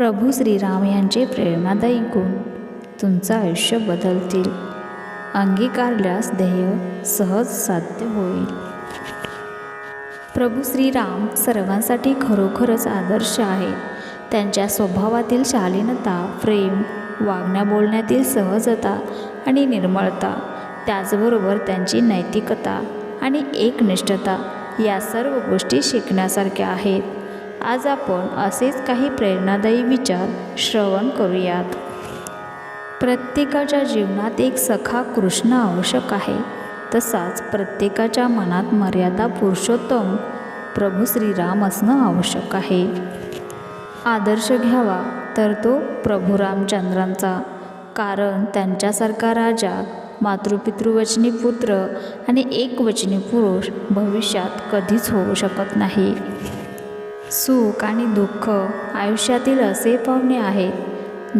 प्रभू श्रीराम यांचे प्रेरणादायी गुण तुमचं आयुष्य बदलतील. अंगीकारल्यास ध्येय सहज साध्य होईल. प्रभू श्रीराम सर्वांसाठी खरोखरच आदर्श आहेत त्यांच्या स्वभावातील शालीनता प्रेम वागण्या बोलण्यातील सहजता आणि निर्मळता त्याचबरोबर त्यांची नैतिकता आणि एकनिष्ठता या सर्व गोष्टी शिकण्यासारख्या आहेत. आज आपण असेच काही प्रेरणादायी विचार श्रवण करूयात. प्रत्येकाच्या जीवनात एक सखा कृष्ण आवश्यक आहे. तसाच प्रत्येकाच्या मनात मर्यादा पुरुषोत्तम प्रभू श्रीराम असणं आवश्यक आहे. आदर्श घ्यावा तर तो प्रभू रामचंद्रांचा. कारण त्यांच्यासारखा राजा मातृपितृवचनी पुत्र आणि एकवचनी पुरुष भविष्यात कधीच होऊ शकत नाही. सुख आणि दुःख आयुष्यातील असे पाहुणे आहेत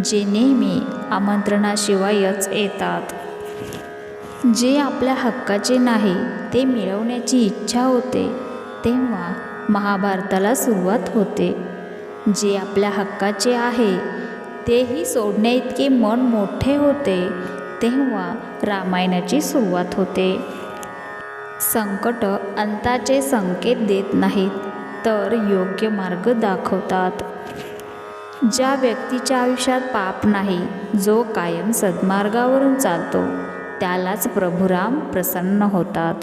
जे नेहमी आमंत्रणाशिवायच येतात. जे आपल्या हक्काचे नाही ते मिळवण्याची इच्छा होते तेव्हा महाभारताला सुरुवात होते. जे आपल्या हक्काचे आहे तेही सोडण्या इतके मन मोठे होते तेव्हा रामायणाची सुरुवात होते. संकट अंताचे संकेत देत नाहीत. तर योग्य मार्ग दाखवतात. ज्या व्यक्तीच्या आयुष्यात पाप नाही जो कायम सद्मार्गावरून चालतो त्यालाच प्रभुराम प्रसन्न होतात.